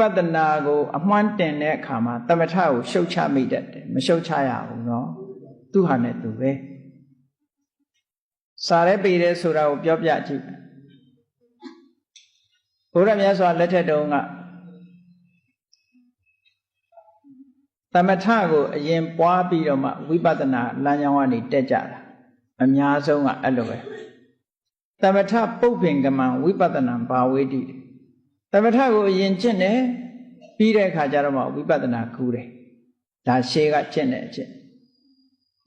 ဝိပဿနာကိုအမှန်းတင်တဲ့အခါမှာတမထကိုရှုတ်ချမိတတ်တယ်မရှုတ်ချရဘူးเนาะသူဟာနဲ့သူပဲစာရဲပေတယ်ဆိုတာကိုပြောပြကြည့်ဘုရားမြတ်စွာလက်ထက်တုန်းကတမထကိုအရင်ပွားပြီးတော့မှဝိပဿနာလမ်းကြောင်းကနေတက်ကြတာအများဆုံးကအဲ့လိုပဲသမထပုပ္ပင်ကမံဝိပဿနာဘာဝေတိ သမထကိုအရင်ကျင့်တယ်ပြီးတဲ့အခါကျတော့မှဝိပဿနာကူးတယ်ဒါရှေးကကျင့်တဲ့အကျင့်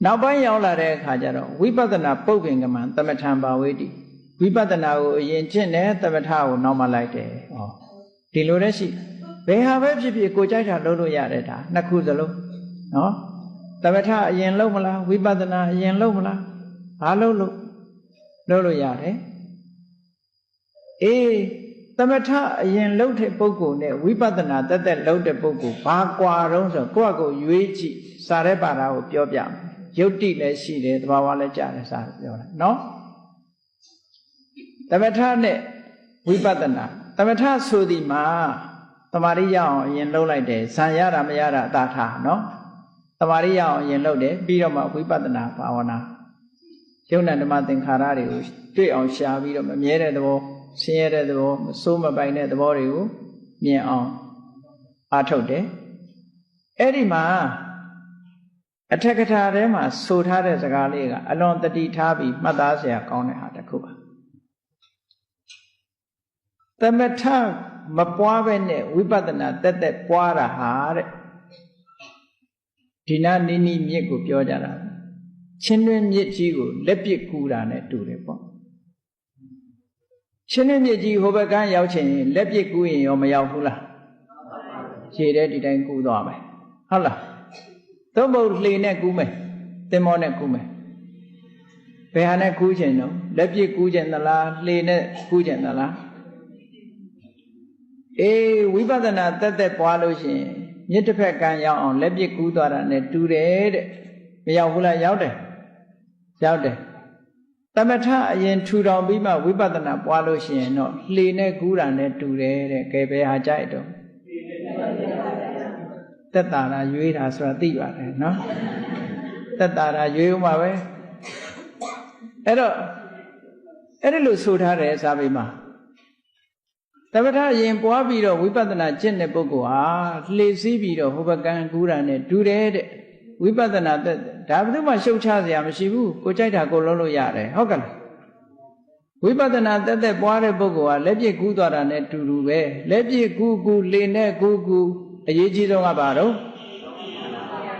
နောက်ပိုင်းရောက်လာတဲ့အခါကျတော့ဝိပဿနာပုပ္ပင်ကမံသမထံဘာဝေတိဝိပဿနာကိုအရင်ကျင့်တယ်သမထကိုနောက်မှလိုက်တယ်ဟောဒီလိုလည်းရှိဘယ်ဟာပဲဖြစ်ဖြစ်ကိုကြိုက်တာလုပ်လို့ရတယ်ဒါနှစ်ခုစလုံးနော်သမထအရင်လုပ်မလားဝိပဿနာအရင်လုပ်မလားဘာလုပ်လို့လုပ်လို့ရတယ်အေးသ မထအရင်လုပ်တဲ့ပုဂ္ဂိုလ်နဲ့ဝိပဿနာတက်တက်လုပ်တဲ့ပုဂ္ဂိုလ်ဘာကွာတော့ဆိုကိုယ့်အကိုရွေးကြည့်စာရဲပါတာကိုပြောပြမယ်ယုတ်တိလည်းရှိတယ်သဘာဝလည်းကြားတယ်စာပြောတာနော်သမထနဲ့ဝိပဿနာသမထဆိုဒီမှာတမာရိရအောင်အရင်လုပ်လိုက်တယ်ဇံရတာမရတာအတားထားနော်တမာရိရအောင်အရင်လုပ်တယ်ပြီးတော့မှဝိပဿနာဘာဝနာယုံနာဓမ္မသင်္ခါရတွေကိုတွေ့အောင်ရှားပြီးတော့မမြဲတဲ့သဘော ဆင်းရဲတဲ့သဘောမစိုးမပိုင်တဲ့သဘောတွေကိုမြင်အောင်အားထုတ်တယ်အဲ့ဒီမှာအထက်ကထာထဲမှာဆိုထားတဲ့စကားလေးကအလွန်တတိထားပြီးမှတ်သားစရာကောင်းတဲ့ဟာတစ်ခုပါသမထမပွားပဲနဲ့ဝိပဿနာတက်တက်ပွားတာဟာတဲ့ဒီနာနိနိမြစ်ကိုပြောကြတာချင်းတွင်းမြစ်ကြီးကိုလက်ပစ်ကူတာနဲ့တူတယ်ပေါ့ ချင်းတွင်းမြစ်ကြီးဟိုဘက်ကရောက်ချင်ရင်လက်ပစ်ကူရင်ရောမရောက်ဘူးလားခြေတဲ့ဒီတိုင်းကူသွားမယ်ဟုတ်လားသို့မဟုတ်လှေနဲ့ကူးမယ်သင်္ဘောနဲ့ကူးမယ်ဘယ်ဟာနဲ့ကူးချင်တော့လက်ပစ်ကူးချင်သလားလှေနဲ့ကူးချင်သလားအေးဝိပဿနာတက်တက်ပွားလို့ရှိရင်မြစ်တစ်ဖက်ကရောက်အောင်လက်ပစ်ကူးသွားတာ ਨੇ တူတယ်တဲ့မရောက်ဘူးလားရောက်တယ်ရောက်တယ်သ မထအရင်ထူထောင်ပြီးမှဝိပဿနာပွားလို့ရှိရင်တော့လှေနဲ့ကူးတာ ਨੇ တူတယ်တဲ့ကဲဘယ်ဟာကြိုက်တော့တက်တာလားရွေးတာဆိုတာသိပါတယ်နော်တက်တာလားရွေးဦးမှာပဲအဲ့တော့အဲ့ဒီလိုဆိုထားတယ်စာပေမှာသမထအရင်ပွားပြီးတော့ဝိပဿနာကျင့်တဲ့ပုဂ္ဂိုလ်ဟာလှေစည်းပြီးတော့ဟိုဘကံကူးတာနဲ့တူတယ်တဲ့ ဝိပဿနာသက်ဒါဘယ်သူမှရှုပ်ချစရာမရှိဘူးကိုကြိုက်တာကိုလုံးလို့ရတယ်ဟုတ်ကလားဝိပဿနာသက်သက်ပွားတဲ့ပုဂ္ဂိုလ်ဟာလက်ပြစ်ကူးသွားတာနဲ့တူတူပဲလက်ပြစ်ကူးကူးလေနဲ့ကူးကူးအရေးကြီးဆုံးကဘာတော့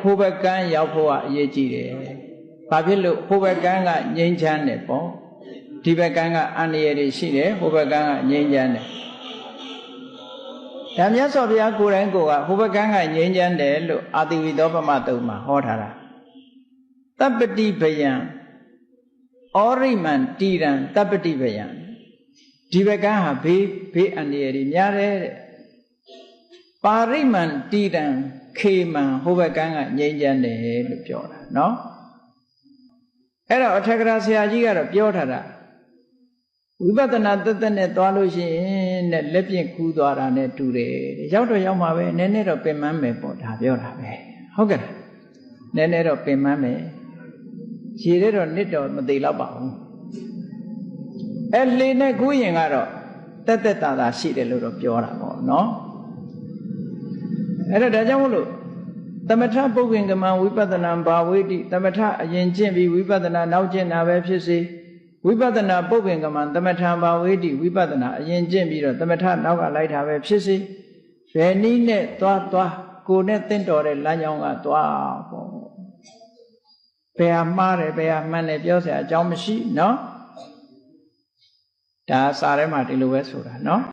ဟိုဘကံရောက်ဖို့ကအရေးကြီးတယ်ဘာဖြစ်လို့ဟိုဘကံကငြိမ်းချမ်းတယ်ပေါ့ဒီဘကံကအန္တရာယ်တွေရှိတယ်ဟိုဘကံကငြိမ်းချမ်းတယ် ဒါမြတ်စွာဘုရားကိုယ်တိုင်ကိုကဟိုဘကန်းကငြိမ်းချမ်းတယ်လို့အာတိဝိသောပမတုံမှာဟောထားတာတပ္ပတိဗယံဩရိမံတီရံတပ္ပတိဗယံဒီဘကန်းဟာဘေးဘေးအန္တရာယ်တွေများတယ်တဲ့ပါရိမံတီရံခေမံဟိုဘကန်းကငြိမ်းချမ်းတယ်လို့ပြောတာနော်အဲ့တော့အထက်ကရာဆရာကြီးကတော့ပြောထားတာ ဝိပဿနာတက်တက်နဲ့သွားလို့ရှိရင်တဲ့လက်ပြင့်ကူးသွားတာနဲ့တူတယ်ရောက်တော့ရောက်မှာပဲနည်းနည်းတော့ပင်မမယ်ပေါ့ဒါပြောတာပဲဟုတ်ကဲ့နည်းနည်းတော့ပင်မမယ်ခြေတဲ့တော့နစ်တော့မသေးတော့ပါဘူးအဲလေနဲ့ကူးရင်ကတော့တက်တက်တာတာရှိတယ်လို့တော့ပြောတာပေါ့နော်အဲ့တော့ဒါကြောင့်မို့လို့သမထပုဂ္ဂင်ကမံဝိပဿနာဘာဝိတိသမထအရင်ကျင့်ပြီးဝိပဿနာနောက်ကျင့်တာပဲဖြစ်စေ ဝိပဿနာပုပ္ပင်ကမံတမထံဘာဝေတိဝိပဿနာအရင်ကျင့်ပြီးတော့တမထနောက်ကလိုက်တာပဲဖြစ်စေဘယ်နည်းနဲ့သွားသွားကိုနဲ့တင့်တော်တဲ့လမ်းကြောင်းကသွားပေါ့ဘယ်ဟာမှားတယ်ဘယ်ဟာမှန်တယ်ပြောစရာအကြောင်းမရှိနော်ဒါစာထဲမှာဒီလိုပဲဆိုတာနော်